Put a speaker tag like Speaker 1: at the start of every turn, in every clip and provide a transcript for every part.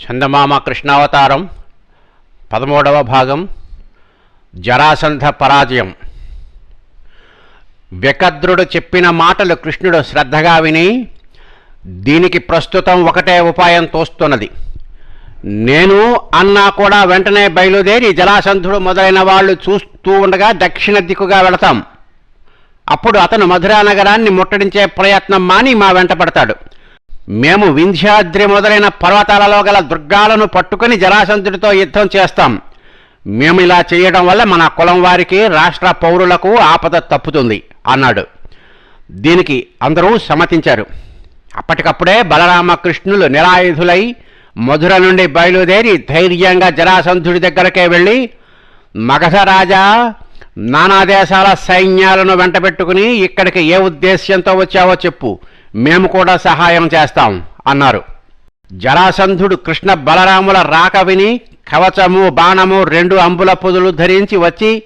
Speaker 1: చందమామ కృష్ణావతారం పదమూడవ భాగం జరాసంధ పరాజయం. వ్యకద్రుడు చెప్పిన మాటలు కృష్ణుడు శ్రద్ధగా విని దీనికి ప్రస్తుతం ఒకటే ఉపాయం తోస్తున్నది. నేను అన్నా కూడా వెంటనే బయలుదేరి జలాసంధుడు మొదలైన వాళ్ళు చూస్తూ ఉండగా దక్షిణ దిక్కుగా వెళతాం. అప్పుడు అతను మధురా నగరాన్ని ముట్టడించే ప్రయత్నం మాని మా వెంట పడతాడు. మేము వింధ్యాద్రి మొదలైన పర్వతాలలో గల దుర్గాలను పట్టుకొని జరాసంధుడితో యుద్ధం చేస్తాం. మేము ఇలా చేయడం వల్ల మన కులం వారికి రాష్ట్ర పౌరులకు ఆపద తప్పుతుంది అన్నాడు. దీనికి అందరూ సమ్మతించారు. అప్పటికప్పుడే బలరామకృష్ణులు నిరాయుధులై మధుర నుండి బయలుదేరి ధైర్యంగా జరాసంధుడి దగ్గరకే వెళ్ళి మగధరాజా నానా దేశాల సైన్యాలను వెంటబెట్టుకుని ఇక్కడికి ఏ ఉద్దేశ్యంతో వచ్చావో చెప్పు. మేము కూడా సహాయం చేస్తాం అన్నారు. జరాసంధుడు కృష్ణ బలరాముల రాక విని కవచము బాణము రెండు అంబుల పొదులు ధరించి వచ్చి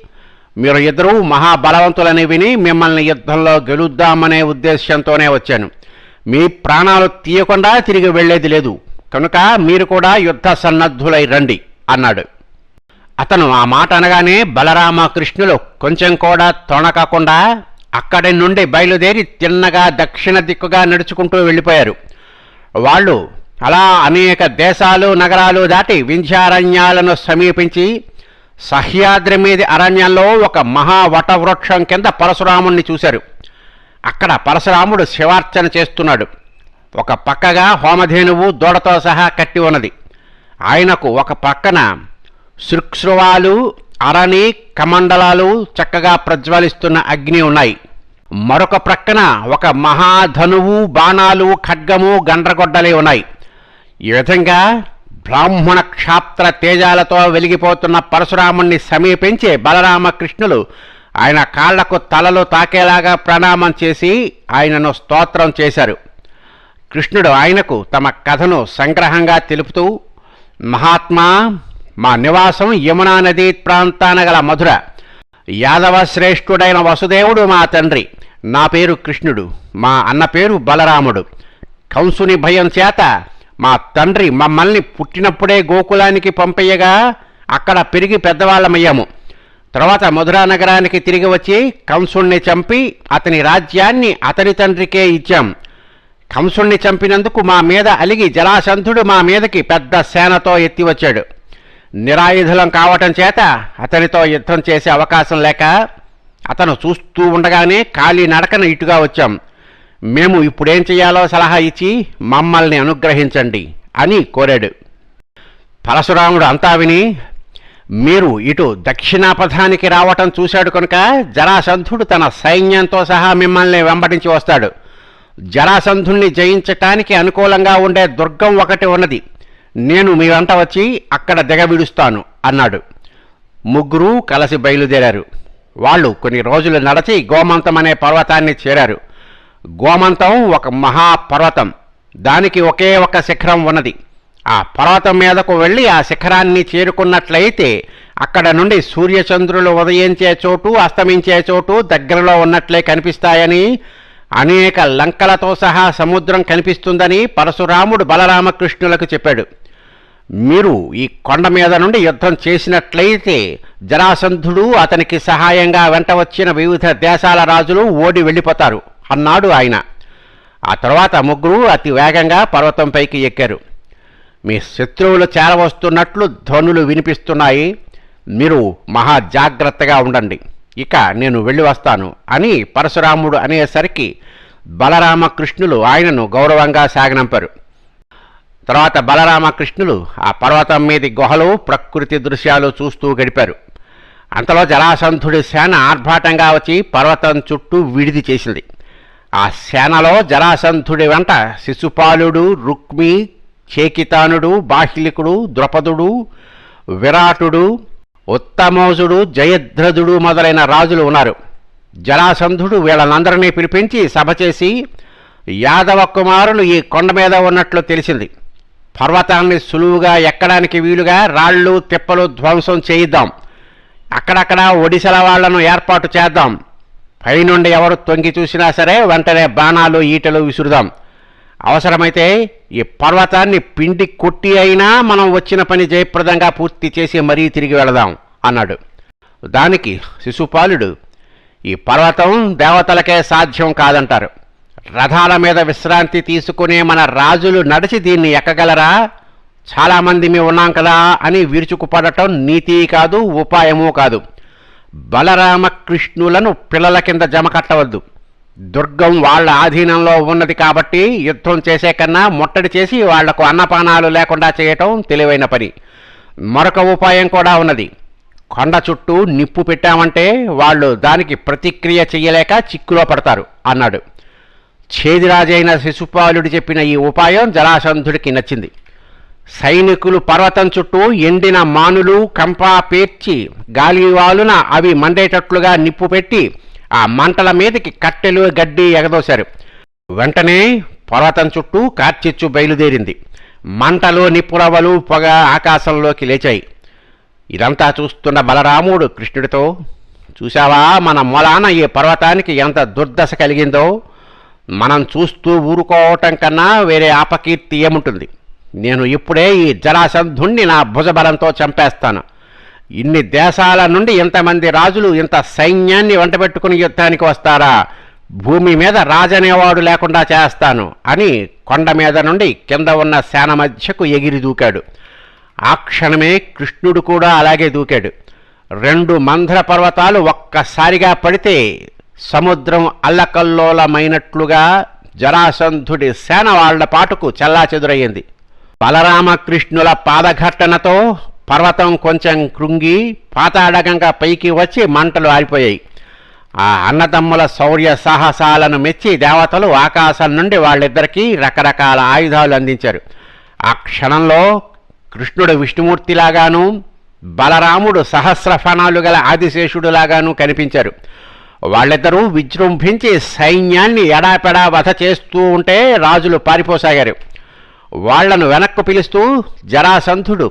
Speaker 1: మీరు ఇద్దరూ మహాబలవంతులని విని మిమ్మల్ని యుద్ధంలో గెలుద్దామనే ఉద్దేశ్యంతోనే వచ్చాను. మీ ప్రాణాలు తీయకుండా తిరిగి వెళ్ళేది లేదు. కనుక మీరు కూడా యుద్ధ సన్నద్ధులై రండి అన్నాడు. అతను ఆ మాట అనగానే బలరామకృష్ణులు కొంచెం కూడా తొణకకుండా అక్కడి నుండి బయలుదేరి తిన్నగా దక్షిణ దిక్కుగా నడుచుకుంటూ వెళ్ళిపోయారు. వాళ్ళు అలా అనేక దేశాలు నగరాలు దాటి వింధ్యారణ్యాలను సమీపించి సహ్యాద్రి మీది అరణ్యంలో ఒక మహా వటవృక్షం కింద పరశురాముణ్ణి చూశారు. అక్కడ పరశురాముడు శివార్చన చేస్తున్నాడు. ఒక పక్కగా హోమధేనువు దూడతో సహా కట్టి ఉన్నది. ఆయనకు ఒక పక్కన శృక్స్రువాలు అరణి కమండలాలు చక్కగా ప్రజ్వలిస్తున్న అగ్ని ఉన్నాయి. మరొక ప్రక్కన ఒక మహాధనువు బాణాలు ఖడ్గము గండ్రగొడ్డలే ఉన్నాయి. ఈ విధంగా బ్రాహ్మణ క్షాత్ర తేజాలతో వెలిగిపోతున్న పరశురాముణ్ణి సమీపించి బలరామకృష్ణులు ఆయన కాళ్ళకు తలలు తాకేలాగా ప్రణామం చేసి ఆయనను స్తోత్రం చేశారు. కృష్ణుడు ఆయనకు తమ కథను సంగ్రహంగా తెలుపుతూ మహాత్మా మా నివాసం యమునా నదీ ప్రాంతాన గల మధుర. యాదవ శ్రేష్ఠుడైన వసుదేవుడు మా తండ్రి. నా పేరు కృష్ణుడు. మా అన్న పేరు బలరాముడు. కంసుని భయం చేత మా తండ్రి మమ్మల్ని పుట్టినప్పుడే గోకులానికి పంపయ్యగా అక్కడ పెరిగి పెద్దవాళ్ళమయ్యాము. తర్వాత మధురా నగరానికి తిరిగి వచ్చి కంసుణ్ణి చంపి అతని రాజ్యాన్ని అతని తండ్రికే ఇచ్చాం. కంసుణ్ణి చంపినందుకు మా మీద అలిగి జలాసంధుడు మా మీదకి పెద్ద సేనతో ఎత్తి వచ్చాడు నిరాయుధులం కావటం చేత అతనితో యుద్ధం చేసే అవకాశం లేక అతను చూస్తూ ఉండగానే ఖాళీ నడకన ఇటుగా వచ్చాం. మేము ఇప్పుడేం చేయాలో సలహా ఇచ్చి మమ్మల్ని అనుగ్రహించండి అని కోరాడు. పరశురాముడు అంతా విని మీరు ఇటు దక్షిణాపథానికి రావటం చూశాడు కనుక జరాసంధుడు తన సైన్యంతో సహా మిమ్మల్ని వెంబడించి వస్తాడు. జరాసంధుణ్ణి జయించటానికి అనుకూలంగా ఉండే దుర్గం ఒకటి ఉన్నది. నేను మీ వెంట వచ్చి అక్కడ దిగబిడుస్తాను అన్నాడు. ముగ్గురు కలిసి బయలుదేరారు. వాళ్ళు కొన్ని రోజులు నడచి గోమంతం అనే పర్వతాన్ని చేరారు. గోమంతం ఒక మహాపర్వతం. దానికి ఒకే ఒక శిఖరం ఉన్నది. ఆ పర్వతం మీదకు వెళ్ళి ఆ శిఖరాన్ని చేరుకున్నట్లయితే అక్కడ నుండి సూర్యచంద్రులు ఉదయించే చోటు అస్తమించే చోటు దగ్గరలో ఉన్నట్లే కనిపిస్తాయని అనేక లంకలతో సహా సముద్రం కనిపిస్తుందని పరశురాముడు బలరామకృష్ణులకు చెప్పాడు. మీరు ఈ కొండ మీద నుండి యుద్ధం చేసినట్లయితే జరాసంధుడు అతనికి సహాయంగా వెంట వచ్చిన వివిధ దేశాల రాజులు ఓడి వెళ్ళిపోతారు అన్నాడు ఆయన. ఆ తర్వాత ముగ్గురు అతి వేగంగా పర్వతంపైకి ఎక్కారు. మీ శత్రువులు చేరవస్తున్నట్లు ధ్వనులు వినిపిస్తున్నాయి. మీరు మహా జాగ్రత్తగా ఉండండి. ఇక నేను వెళ్ళి వస్తాను అని పరశురాముడు అనేసరికి బలరామకృష్ణులు ఆయనను గౌరవంగా సాగనంపారు. తర్వాత బలరామకృష్ణులు ఆ పర్వతం మీది గుహలు ప్రకృతి దృశ్యాలు చూస్తూ గడిపారు. అంతలో జలాసంధుడి సేన ఆర్భాటంగా వచ్చి పర్వతం చుట్టూ విడిది చేసింది. ఆ సేనలో జలాసంధుడి వెంట శిశుపాలుడు రుక్మి చేకితానుడు బాహ్లికుడు ద్రుపదుడు విరాటుడు ఉత్తమోజుడు జయద్రథుడు మొదలైన రాజులు ఉన్నారు. జరాసంధుడు వీళ్ళనందరినీ పిలిపించి సభ చేసి యాదవ కుమారులు ఈ కొండ మీద ఉన్నట్లు తెలిసింది. పర్వతాన్ని సులువుగా ఎక్కడానికి వీలుగా రాళ్ళు తిప్పలు ధ్వంసం చేయిద్దాం. అక్కడక్కడ ఒడిశల వాళ్ళను ఏర్పాటు చేద్దాం. పైనుండి ఎవరు తొంగి చూసినా సరే వెంటనే బాణాలు ఈటలు విసురుదాం. అవసరమైతే ఈ పర్వతాన్ని పిండి కొట్టి అయినా మనం వచ్చిన పని జయప్రదంగా పూర్తి చేసి మరీ తిరిగి వెళదాం అన్నాడు. దానికి శిశుపాలుడు ఈ పర్వతం దేవతలకే సాధ్యం కాదంటారు. రథాల మీద విశ్రాంతి తీసుకునే మన రాజులు నడిచి దీన్ని ఎక్కగలరా? చాలామంది మేము ఉన్నాం కదా అని విరుచుకుపడటం నీతి కాదు ఉపాయమూ కాదు. బలరామకృష్ణులను పిల్లల కింద జమ కట్టవద్దు. దుర్గం వాళ్ళ ఆధీనంలో ఉన్నది కాబట్టి యుద్ధం చేసే కన్నా ముట్టడి చేసి వాళ్ళకు అన్నపానాలు లేకుండా చేయటం తెలివైన పని. మరొక ఉపాయం కూడా ఉన్నది. కొండ చుట్టూ నిప్పు పెట్టామంటే వాళ్ళు దానికి ప్రతిక్రియ చెయ్యలేక చిక్కులో పడతారు అన్నాడు. ఛేదిరాజైన శిశుపాలుడు చెప్పిన ఈ ఉపాయం జరాసంధుడికి నచ్చింది. సైనికులు పర్వతం చుట్టూ ఎండిన మానులు కంపా పేర్చి గాలివాలున అవి మండేటట్లుగా నిప్పు పెట్టి ఆ మంటల మీదకి కట్టెలు గడ్డి ఎగదోశారు. వెంటనే పర్వతం చుట్టూ కార్చిచ్చు బయలుదేరింది. మంటలు నిప్పురవలు పొగ ఆకాశంలోకి లేచాయి. ఇదంతా చూస్తున్న బలరాముడు కృష్ణుడితో చూశావా మన మొలాన ఈ పర్వతానికి ఎంత దుర్దశ కలిగిందో? మనం చూస్తూ ఊరుకోవటం కన్నా వేరే ఆపకీర్తి ఏముంటుంది? నేను ఇప్పుడే ఈ జరాసంధుణ్ణి నా భుజబలంతో చంపేస్తాను. ఇన్ని దేశాల నుండి ఇంతమంది రాజులు ఇంత సైన్యాన్ని వెంటబెట్టుకుని యుద్ధానికి వస్తారా? భూమి మీద రాజనేవాడు లేకుండా చేస్తాను అని కొండ మీద నుండి కింద ఉన్న సేన మధ్యకు ఎగిరి దూకాడు. ఆ క్షణమే కృష్ణుడు కూడా అలాగే దూకాడు. రెండు మంధ్ర పర్వతాలు ఒక్కసారిగా పడితే సముద్రం అల్లకల్లోలమైనట్లుగా జరాసంధుడి సేన వాళ్ళ పాటుకు చెల్లాచెదురయ్యింది. బలరామకృష్ణుల పాదఘట్టనతో పర్వతం కొంచెం కృంగి పాతాడగంగా పైకి వచ్చి మంటలు ఆరిపోయాయి. ఆ అన్నదమ్ముల శౌర్య సాహసాలను మెచ్చి దేవతలు ఆకాశం నుండి వాళ్ళిద్దరికీ రకరకాల ఆయుధాలు అందించారు. ఆ క్షణంలో కృష్ణుడు విష్ణుమూర్తిలాగాను బలరాముడు సహస్రఫణాలు గల ఆదిశేషుడులాగాను కనిపించారు. వాళ్ళిద్దరూ విజృంభించి సైన్యాన్ని ఎడాపెడా వధ చేస్తూ ఉంటే రాజులు పారిపోసాగారు. వాళ్ళను వెనక్కు పిలుస్తూ జరాసంధుడు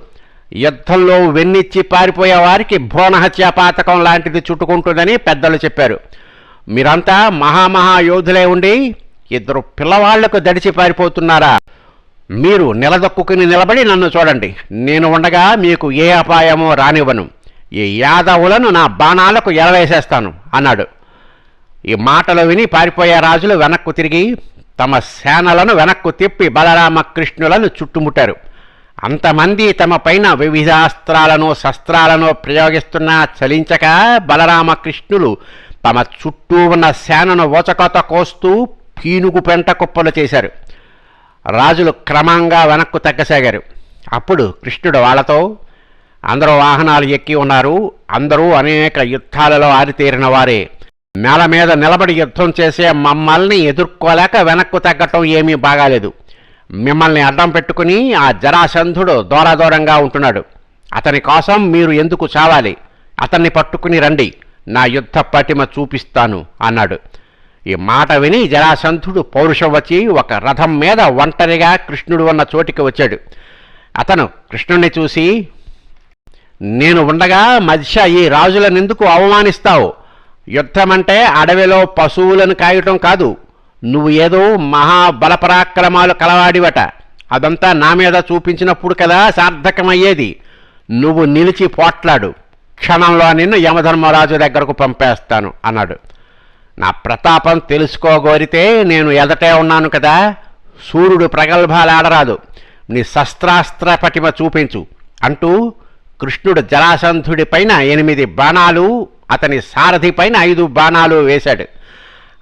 Speaker 1: యుద్ధంలో వెన్నిచ్చి పారిపోయే వారికి భ్రూణహత్యా పాతకం లాంటిది చుట్టుకుంటుందని పెద్దలు చెప్పారు. మీరంతా మహామహా యోధులే ఉండి ఇద్దరు పిల్లవాళ్ళకు దడిచి పారిపోతున్నారా? మీరు నిలదొక్కుని నిలబడి నన్ను చూడండి. నేను ఉండగా మీకు ఏ అపాయమో రానివ్వను. ఈ యాదవులను నా బాణాలకు ఎలవేసేస్తాను అన్నాడు. ఈ మాటలు విని పారిపోయే రాజులు వెనక్కు తిరిగి తమ సేనలను వెనక్కు తిప్పి బలరామకృష్ణులను చుట్టుముట్టారు. అంతమంది తమ పైన వివిధాస్త్రాలను శస్త్రాలను ప్రయోగిస్తున్నా చలించక బలరామకృష్ణులు తమ చుట్టూ ఉన్న సేనను ఓచకోత కోస్తూ పీనుగు పెంట కుప్పలు చేశారు. రాజులు క్రమంగా వెనక్కు తగ్గసాగారు. అప్పుడు కృష్ణుడు వాళ్ళతో అందరూ వాహనాలు ఎక్కి ఉన్నారు. అందరూ అనేక యుద్ధాలలో ఆరితేరిన వారే. నేల మీద నిలబడి యుద్ధం చేసే మమ్మల్ని ఎదుర్కోలేక వెనక్కు తగ్గటం ఏమీ బాగాలేదు. మిమ్మల్ని అడ్డం పెట్టుకుని ఆ జరాసంధుడు దూరదూరంగా ఉంటున్నాడు. అతని కోసం మీరు ఎందుకు చావాలి? అతన్ని పట్టుకుని రండి. నా యుద్ధ పటిమ చూపిస్తాను అన్నాడు. ఈ మాట విని జరాసంధుడు పౌరుషం వచ్చి ఒక రథం మీద ఒంటరిగా కృష్ణుడు ఉన్న చోటికి వచ్చాడు. అతను కృష్ణుణ్ణి చూసి నేను ఉండగా మధ్య ఈ రాజులనెందుకు అవమానిస్తావు? యుద్ధమంటే అడవిలో పశువులను కాయటం కాదు. నువ్వు ఏదో మహాబలపరాక్రమాలు కలవాడివట. అదంతా నా మీద చూపించినప్పుడు కదా సార్థకమయ్యేది. నువ్వు నిలిచి పోట్లాడు. క్షణంలో నిన్ను యమధర్మరాజు దగ్గరకు పంపేస్తాను అన్నాడు. నా ప్రతాపం తెలుసుకోగోరితే నేను ఎదటే ఉన్నాను కదా. సూర్యుడు ప్రగల్భాలాడరాదు నీ శస్త్రాస్త్ర పటిమ చూపించు. అంటూ కృష్ణుడు జలాసంధుడిపైన ఎనిమిది బాణాలు అతని సారథి పైన ఐదు బాణాలు వేశాడు.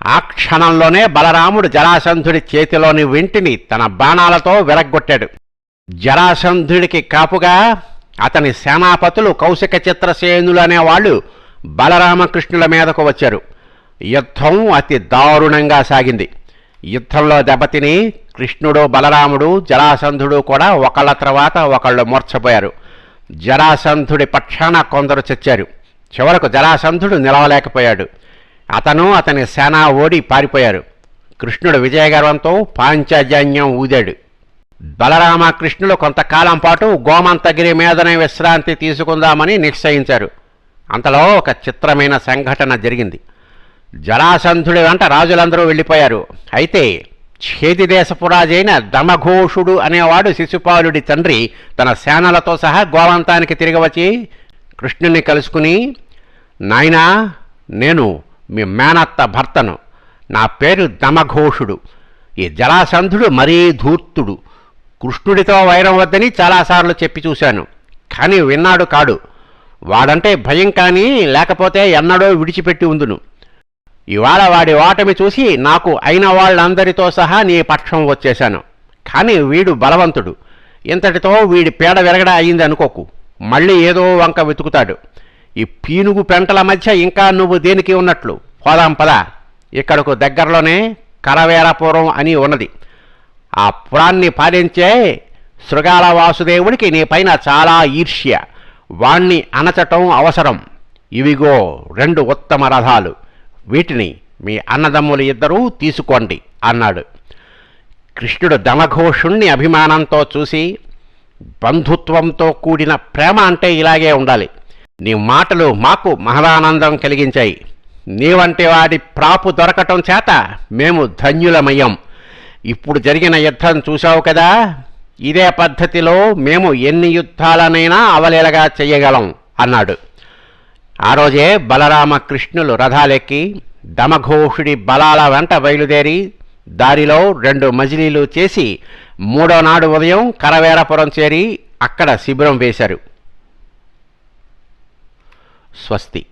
Speaker 1: ఆ క్షణంలోనే బలరాముడు జరాసంధుడి చేతిలోని వెంటిని తన బాణాలతో విరగ్గొట్టాడు. జరాసంధుడికి కాపుగా అతని సేనాపతులు కౌశిక చిత్రసేనులు అనేవాళ్ళు బలరామకృష్ణుల మీదకు వచ్చారు. యుద్ధం అతి దారుణంగా సాగింది. యుద్ధంలో దెబ్బతిని కృష్ణుడు బలరాముడు జరాసంధుడు కూడా ఒకళ్ళ తర్వాత ఒకళ్ళు మూర్చపోయారు జరాసంధుడి పక్షాన కొందరు చచ్చారు. చివరకు జరాసంధుడు నిలవలేకపోయాడు. అతను అతని సేన ఓడి పారిపోయారు. కృష్ణుడు విజయగర్వంతో పాంచజన్యం ఊదాడు. బలరామకృష్ణులు కొంతకాలం పాటు గోమంతగిరి మీదనే విశ్రాంతి తీసుకుందామని నిశ్చయించారు. అంతలో ఒక చిత్రమైన సంఘటన జరిగింది. జరాసంధుడి వెంట రాజులందరూ వెళ్ళిపోయారు. అయితే ఛేదిదేశపురాజైన దమఘోషుడు అనేవాడు శిశుపాలుడి తండ్రి తన సేనలతో సహా గోవంతానికి తిరిగి వచ్చి కృష్ణుని కలుసుకుని నాయనా నేను మీ మేనత్త భర్తను. నా పేరు దమఘోషుడు. ఈ జలాసంధుడు మరీ ధూర్తుడు. కృష్ణుడితో వైరం వద్దని చాలాసార్లు చెప్పి చూశాను. కానీ విన్నాడు కాడు. వాడంటే భయం కానీ లేకపోతే ఎన్నడో విడిచిపెట్టి ఉందును. ఇవాళ వాడి ఓటమి చూసి నాకు అయిన వాళ్ళందరితో సహా నీ పక్షం వచ్చేశాను. కానీ వీడు బలవంతుడు. ఇంతటితో వీడి పీడ విరగడ అయింది అనుకోకు మళ్ళీ ఏదో వంక వెతుకుతాడు. ఈ పీనుగు పెంటల మధ్య ఇంకా నువ్వు దేనికి ఉన్నట్లు? పోదాం పద. ఇక్కడకు దగ్గరలోనే కరవేరపురం అని ఉన్నది. ఆ పురాన్ని పాలించే శృగాల వాసుదేవుడికి నీ పైన చాలా ఈర్ష్య. వాణ్ణి అనచటం అవసరం. ఇవిగో రెండు ఉత్తమ రథాలు. వీటిని మీ అన్నదమ్ములు ఇద్దరూ తీసుకోండి అన్నాడు. కృష్ణుడు దమఘోషుణ్ణి అభిమానంతో చూసి బంధుత్వంతో కూడిన ప్రేమ అంటే ఇలాగే ఉండాలి. నీ మాటలు మాకు మహదానందం కలిగించాయి. నీవంటి వాడి ప్రాపు దొరకటం చేత మేము ధన్యులమయ్యాం. ఇప్పుడు జరిగిన యుద్ధం చూశావు కదా? ఇదే పద్ధతిలో మేము ఎన్ని యుద్ధాలనైనా అవలీలగా చేయగలం అన్నాడు. ఆ రోజే బలరామకృష్ణులు రథాలెక్కి దమఘోషుడి బలాల వెంట బయలుదేరి దారిలో రెండు మజిలీలు చేసి మూడో నాడు ఉదయం కరవేరపురం చేరి అక్కడ శిబిరం వేశారు. स्वस्ति